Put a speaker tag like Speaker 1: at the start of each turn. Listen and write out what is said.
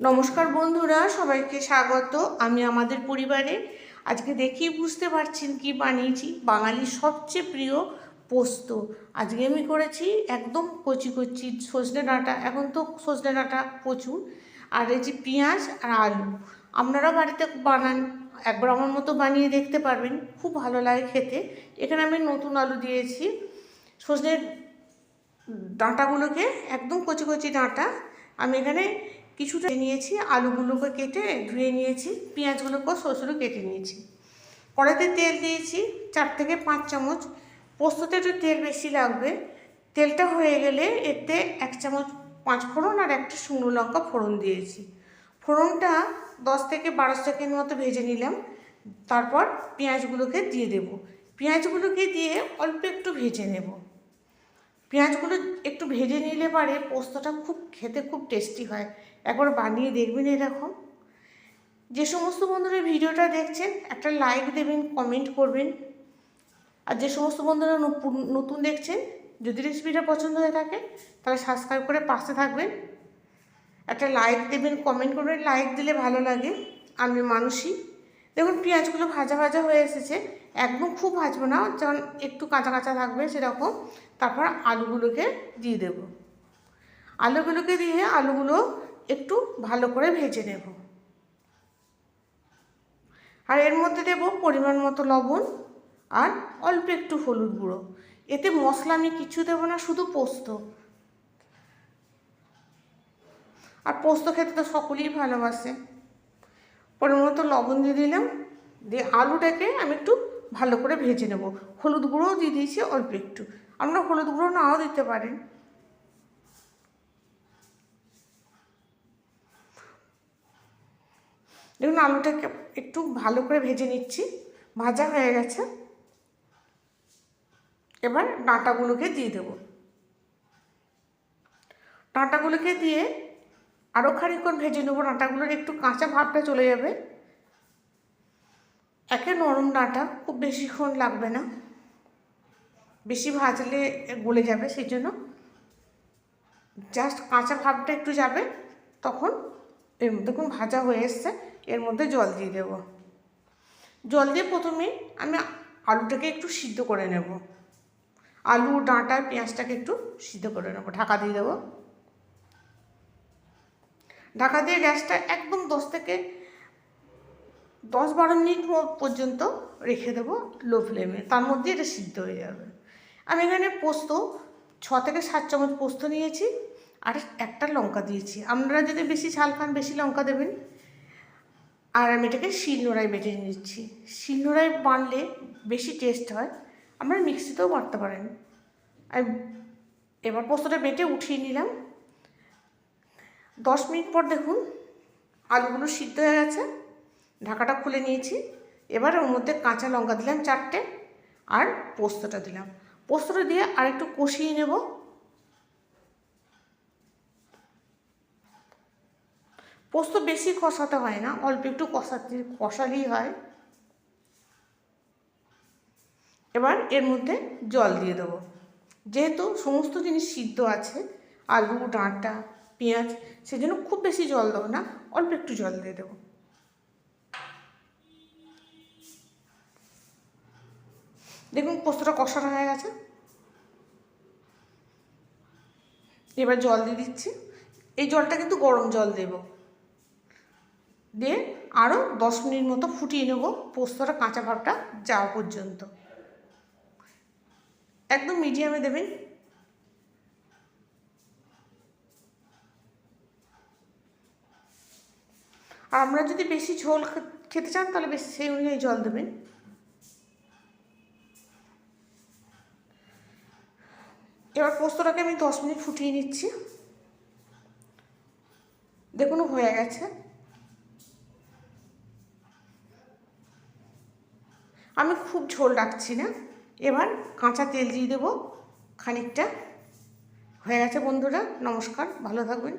Speaker 1: নমস্কার বন্ধুরা, সবাইকে স্বাগত। আমি আমাদের পরিবারে। আজকে দেখেই বুঝতে পারছেন কি বানিয়েছি। বাঙালির সবচেয়ে প্রিয় পোস্ত। আজকে আমি করেছি একদম কচি কচি সজনে ডাঁটা। এখন তো সজনে ডাঁটা প্রচুর। আর এই যে পেঁয়াজ আর আলু। আপনারা বাড়িতে বানান, একবার আমার মতো বানিয়ে দেখতে পারবেন। খুব ভালো লাগে খেতে। এখানে আমি নতুন আলু দিয়েছি। সজনের ডাঁটাগুলোকে একদম কচি কচি ডাঁটা। আমি এখানে কিছুটা নিয়েছি, আলুগুলোকে কেটে ধুয়ে নিয়েছি, পেঁয়াজগুলোকেও সরু সরু কেটে নিয়েছি। কড়াতে তেল দিয়েছি, চার থেকে পাঁচ চামচ। পোস্ততে একটু তেল বেশি লাগবে। তেলটা হয়ে গেলে এতে এক চামচ পাঁচ ফোড়ন আর একটা শুকনো লঙ্কা ফোড়ন দিয়েছি। ফোড়নটা দশ থেকে বারো সেকেন্ড মতো ভেজে নিলাম। তারপর পেঁয়াজগুলোকে দিয়ে দেব। পেঁয়াজগুলোকে দিয়ে অল্প একটু ভেজে নেব। পেঁয়াজগুলো একটু ভেজে নিলে পারে, পোস্তটা খুব খেতে খুব টেস্টি হয়। একবার বানিয়ে দেখবেন এরকম। যে সমস্ত বন্ধুরা ভিডিওটা দেখছেন, একটা লাইক দেবেন কমেন্ট করবেন। আর যে সমস্ত বন্ধুরা নতুন- দেখছেন, যদি রেসিপিটা পছন্দ হয়ে থাকে, তাহলে সাবস্ক্রাইব করে পাশে থাকবেন। একটা লাইক দেবেন কমেন্ট করবেন। লাইক দিলে ভালো লাগে। আমি মানুষই দেখুন, পেঁয়াজগুলো ভাজা ভাজা হয়ে এসেছে। একদম খুব ভাজবো না, যেমন একটু কাঁচা কাঁচা থাকবে সেরকম। তারপর আলুগুলোকে দিয়ে দেব। আলুগুলোকে দিয়ে আলুগুলো একটু ভালো করে ভেজে নেব। আর এর মধ্যে দেব পরিমাণ মতো লবণ আর অল্প একটু হলুদ গুঁড়ো। এতে মশলা আমি কিছু দেবো না, শুধু পোস্ত। আর পোস্ত খেতে তো সকলেই ভালোবাসে। মতো লবণ দিয়ে দিলাম। দিয়ে আলুটাকে আমি একটু ভালো করে ভেজে নেব। হলুদ গুঁড়োও দিয়ে দিয়েছি অল্প একটু। আপনারা হলুদ গুঁড়ো নাও দিতে পারেন। দেখুন, আলুটাকে একটু ভালো করে ভেজে নিচ্ছি। ভাজা হয়ে গেছে। এবার ডাঁটাগুলোকে দিয়ে দেবো। ডাঁটাগুলোকে দিয়ে আরও খানিকক্ষণ ভেজে নেব। ডাঁটাগুলোর একটু কাঁচা ভাবটা চলে যাবে। একে নরম ডাঁটা, খুব বেশিক্ষণ লাগবে না। বেশি ভাজলে গলে যাবে, সেই জন্য জাস্ট কাঁচা ভাবটা একটু যাবে, তখন এর মধ্যে দেখুন ভাজা হয়ে এসছে, এর মধ্যে জল দিয়ে দেবো। জল দিয়ে প্রথমে আমি আলুটাকে একটু সিদ্ধ করে নেব। আলু, ডাঁটা, পেঁয়াজটাকে একটু সিদ্ধ করে নেব, ঢাকা দিয়ে দেবো। ঢাকা দিয়ে গ্যাসটা একদম দশ থেকে দশ বারো মিনিট পর্যন্ত রেখে দেবো লো ফ্লেমে। তার মধ্যে এটা সিদ্ধ হয়ে যাবে। আমি এখানে পোস্ত, ছ থেকে সাত চামচ পোস্ত নিয়েছি আর একটা লঙ্কা দিয়েছি। আপনারা যদি বেশি ঝাল খান, বেশি লঙ্কা দেবেন। আর আমি এটাকে শিলনোড়ায় বেটে নিচ্ছি। শিলনোড়ায় বানলে বেশি টেস্ট হয়। আপনারা মিক্সিতেও বাটতে পারেন। আর এবার পোস্তটা বেটে উঠিয়ে নিলাম। দশ মিনিট পর দেখুন, আলুগুলো সিদ্ধ হয়ে গেছে। ঢাকাটা খুলে নিয়েছি। এবার ওর মধ্যে কাঁচা লঙ্কা দিলাম চারটে আর পোস্তটা দিলাম। পোস্তটা দিয়ে আর একটু কষিয়ে নেব। পোস্ত বেশি কষাতে হয় না, অল্প একটু কষাতে, কষালেই হয়। এবার এর মধ্যে জল দিয়ে দেবো। যেহেতু সমস্ত জিনিস সিদ্ধ আছে, আলু, ডাঁটা, পেঁয়াজ, সেজন্য খুব বেশি জল দেবো না, অল্প একটু জল দিয়ে দেবো। দেখুন, পোস্তটা কষানো হয়ে গেছে। এবার জল দিয়ে দিচ্ছি। এই জলটা কিন্তু গরম জল দেব। দিয়ে আরও দশ মিনিট মতো ফুটিয়ে নেব পোস্তটা, কাঁচা ভাবটা যাওয়া পর্যন্ত। একদম মিডিয়ামে দেবেন। আর আমরা যদি বেশি ঝোল খেতে চান, তাহলে বেশি সেই অনুযায়ী জল দেবেন। এবার পোস্তটাকে আমি দশ মিনিট ফুটিয়ে নিচ্ছি। দেখুন, হয়ে গেছে। আমি খুব ঝোল রাখছি না। এবার কাঁচা তেল দিয়ে দেবো খানিকটা। হয়ে গেছে বন্ধুরা, নমস্কার, ভালো থাকবেন।